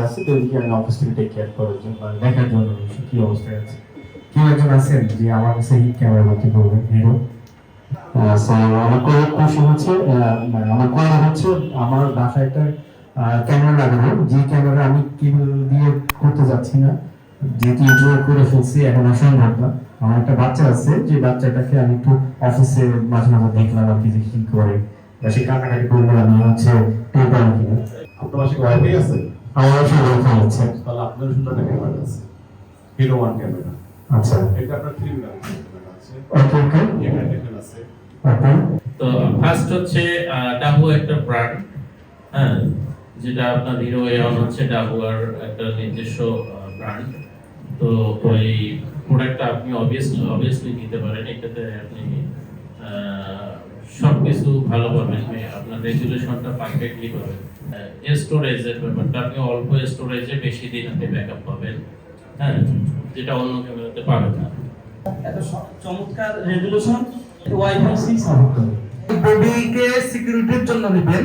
বাচ্চা আছে তো ওদিকে আমি অফিস থেকে টেক কেয়ার করার জন্য মানে দেখার জন্য কি অবস্থায় আছে? কেউ একজন আছেন যে আমার কাছে এই ক্যামেরা করতে বলবেন হিরো? আমার হচ্ছে। মানে আমার কথা হচ্ছে আমার বাসায় একটা ক্যামেরা লাগানো যে ক্যামেরা আমি কেবল দিয়ে করতে যাচ্ছি না যেহেতু ইন্টারভিউ করে ফেলছি এখন অসম্ভব না। আমার একটা বাচ্চা আছে যে বাচ্চাটাকে আমি একটু অফিসে মাঝে মাঝে দেখলাম আর কি যে কি করে। সে কাটাকাটি করব আমি হচ্ছে টের কিনা আপনার পাশে ওয়াইফাই আছে? আমার আসলে ওরকম হচ্ছে তাহলে আপনার সুন্দর একটা ক্যামেরা আছে। হিরো ওয়ান ক্যামেরা আচ্ছা। এটা আপনার থ্রি ক্যামেরা আছে। ওকে ওকে এখানে দেখেন আছে। ওকে তো ফার্স্ট হচ্ছে ডাবু একটা ব্র্যান্ড হ্যাঁ যেটা আপনার হিরো এন হচ্ছে ডাবুয়ার একটা নিজস্ব ব্র্যান্ড তো ওই প্রোডাক্টটা আপনি অবভিয়াসলি অবভিয়াসলি নিতে পারেন। এটাতে আপনি সব কিছু ভালো পাবেন আপনার রেজুলেশনটা পারফেক্টলি পাবেন স্টোরেজের ব্যাপারটা, আপনি অল্প স্টোরেজে বেশি দিন আপনি ব্যাকআপ পাবেন। হ্যাঁ যেটা অন্য ক্যামেরাতে পাবেন না। এত চমৎকার রেজুলেশন ওয়াইফাই সিক্স বডিকে সিকিউরিটির জন্য নেবেন।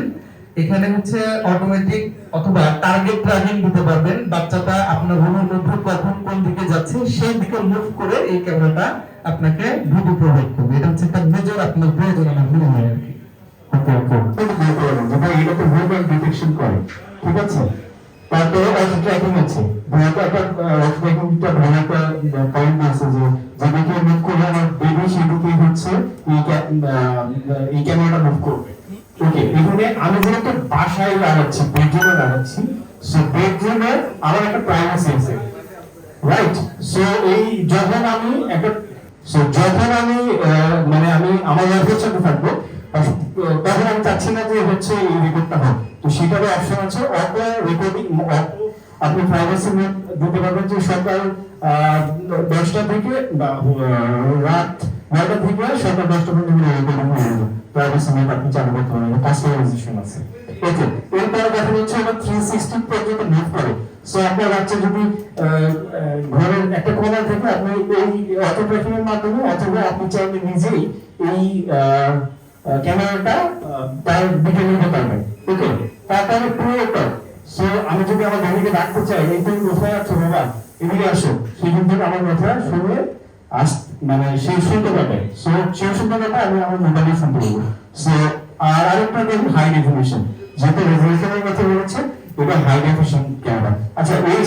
এখানে হচ্ছে অটোমেটিক অথবা টার্গেট ট্র্যাকিং দিতে পারবেন। বাচ্চাটা আপনার রুমের মধ্যে কখন কোন দিকে যাচ্ছে, সেই দিকে মুভ করে এই ক্যামেরাটা আপনাকে ভিডিও প্রোভাইড করবে। এটা হচ্ছে একটা মেজর আপনার প্রয়োজন আমার মনে হয় আর কি। এটা তো ডিটেকশন করে, ঠিক আছে? তারপরে আছে আমার এই করবে। ওকে আমি একটা বাসায় সো বেডরুমে আমার একটা প্রাইভেসি আছে। রাইট সো এই যখন আমি একটা সো যখন আমি মানে আমি আমার ওয়াইফের সাথে থাকব তখন আমি চাচ্ছি না যে হচ্ছে এই রেকর্ডটা হোক। তো সেটারও অপশন আছে। অটো রেকর্ডিং আপনি প্রাইভেসি দিতে পারবেন যে সকাল দশটা থেকে বা রাত নয়টা থেকে সকাল দশটা পর্যন্ত রেকর্ডিং হয়ে যাবে প্রাইভেসি মোড আপনি চালু করতে পারবেন। কাস্টমাইজেশন আছে। ওকে এরপরে দেখা যাচ্ছে আমার থ্রি সিক্সটি পর্যন্ত মুভ করে। সো আপনার বাচ্চা যদি ঘরের একটা কোণা থেকে আপনি এই অটো ট্র্যাকিং এর মাধ্যমে অথবা আপনি চাইলে নিজেই এই ক্যামেরাটা তার নিতে পারবেন। ওকে তারপরে সো আমি যদি আমার বাড়িকে ডাকতে চাই, এই তুমি কোথায় আছো বাবা? এদিকে আসো। সেই কিন্তু আমার কথা শুনে আস মানে সেই শুনতে পাবে। সো সেই শুনতে পাবে, আমি আমার মোবাইলে শুনতে পাবো। সো আর আরেকটা দেখুন হাই ডেফিনিশন রেজলিউশনের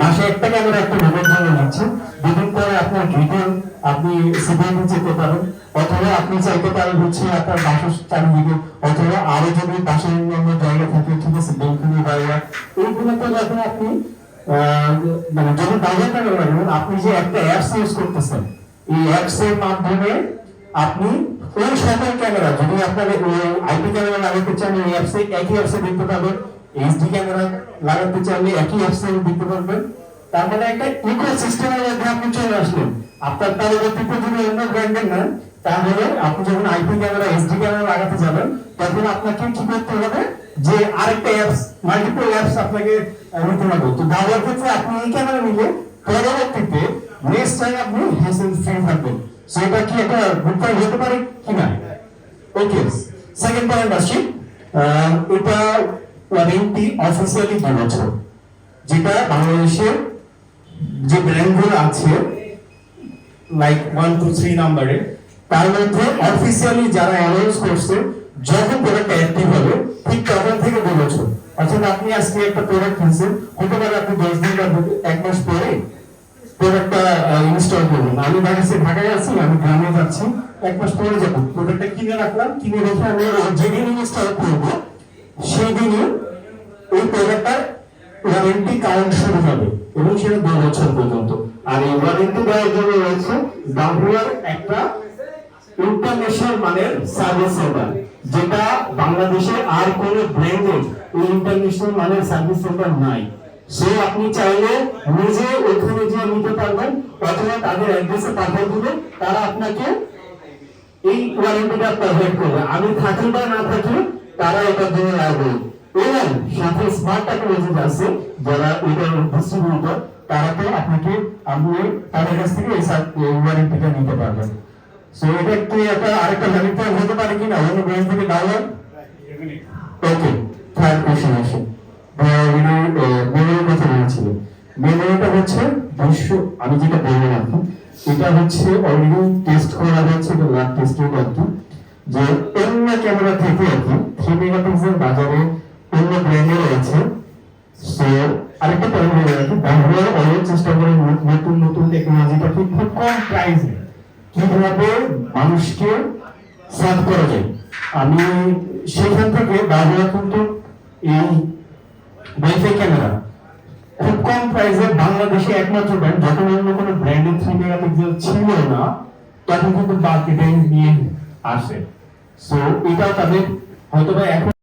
বাসায় একটা ক্যামেরা একটা রুমের জন্য নিচ্ছেন দুদিন পরে আপনার ভিডিও আপনি সিভিল যেতে পারেন, অথবা আপনি চাইতে পারেন হচ্ছে আপনার বাসার চারিদিকে, অথবা আরও যদি বাসার অন্য জায়গা থাকে, ঠিক আছে বেলকুনি বাইরা এইগুলোতে যখন আপনি মানে যখন বাইরে লাগাবেন আপনি যে একটা অ্যাপস ইউজ করতেছেন, এই অ্যাপস এর মাধ্যমে আপনি ওই সকল ক্যামেরা যদি আপনার আইপি ক্যামেরা লাগাতে চান এই অ্যাপসে একই অ্যাপসে দেখতে পাবেন এইচডি ক্যামেরা লাগাতে চাইলে একই অ্যাপসে দেখতে পারবেন। তার মানে একটা ইকোসিস্টেমের মধ্যে আপনি চলে আসলেন। আপনার পরবর্তীতে যদি অন্য ব্র্যান্ডের নেন তাহলে আপনি যখন আইপি ক্যামেরা এইচডি ক্যামেরা লাগাতে যাবেন তখন আপনাকে কি করতে হবে? যে আরেকটা অ্যাপস মাল্টিপল অ্যাপস আপনাকে নিতে হবে। তো দাওয়ার ক্ষেত্রে আপনি এই ক্যামেরা নিলে পরবর্তীতে নেক্সট টাইম আপনি হ্যাসেল ফ্রি থাকবেন। সো এটা কি একটা গুড হতে পারে কিনা? ওকে সেকেন্ড পয়েন্ট আহ, এটা ওয়ারেন্টি অফিসিয়ালি দু যেটা বাংলাদেশের যে ব্র্যান্ডগুলো আছে লাইক ওয়ান টু থ্রি নাম্বারে তার মধ্যে অফিসিয়ালি যারা অ্যানাউন্স করছে, যখন প্রোডাক্ট অ্যাক্টিভ হবে, ঠিক তখন থেকে দু বছর অর্থাৎ আপনি আজকে একটা প্রোডাক্ট কিনছেন, হতে পারে আপনি দশ দিন বা এক মাস পরে প্রোডাক্টটা ইনস্টল করুন আমি বাড়িতে ঢাকায় আছি, আমি গ্রামে যাচ্ছি, এক মাস পরে যাব। প্রোডাক্টটা কিনে রাখলাম, কিনে রেখে আমি যেদিন ইনস্টল করব সেই দিনই এই প্রোডাক্টটার ওয়ারেন্টি কাউন্ট শুরু হবে এবং সেটা দু বছর পর্যন্ত। আর এই ওয়ারেন্টি দেওয়ার জন্য রয়েছে বাহুয়ার একটা ইন্টারন্যাশনাল মানের সার্ভিস সেন্টার যেটা বাংলাদেশে আর কোনো ব্র্যান্ডের এই ইন্টারন্যাশনাল মানের সার্ভিস সেন্টার নাই। সো আপনি চাইলে নিজে ওখানে গিয়ে নিতে পারবেন, অথবা তাদের অ্যাড্রেসে পাঠিয়ে দিলে তারা আপনাকে এই ওয়ারেন্টিটা প্রোভাইড করবে। আমি থাকি বা না থাকি তারা এটার জন্য লাগবে এবং সাথে স্মার্ট টেকনোলজি আছে, যারা এটার ডিস্ট্রিবিউটর তারা তো আপনাকে আপনি তাদের কাছ থেকে এই ওয়ারেন্টিটা নিতে পারবেন। সো এটা কি একটা আরেকটা ভ্যালিড হতে পারে কিনা, অন্য ব্র্যান্ড থেকে ডাউনলোড ওকে থার্ড কোশ্চেন আসে। মেমোরির কথা বলেছিল মেমোরিটা হচ্ছে দুশো আমি যেটা বললাম এটা হচ্ছে অলরেডি টেস্ট করা হয়েছে, এটা ল্যাব টেস্টের কি যে অন্য ক্যামেরা থেকে আর কি থ্রি মেগাপিক্সেল বাজারে অন্য ব্র্যান্ডের রয়েছে। সো আরেকটা পয়েন্ট ব্যবহার অনেক চেষ্টা করে নতুন নতুন খুব কম প্রাইসে কীভাবে মানুষকে সার্ভ করা যায়। আমি সেখান থেকে ব্যবহার কিন্তু এই ওয়াইফাই ক্যামেরা খুব কম প্রাইসে বাংলাদেশে একমাত্র ব্র্যান্ড যখন অন্য কোনো ব্র্যান্ডের থ্রি মেগাপিক্সেল ছিল না, তখন কিন্তু মার্কেটে নিয়ে আসে সো এটাও তাদের হয়তো বা এখন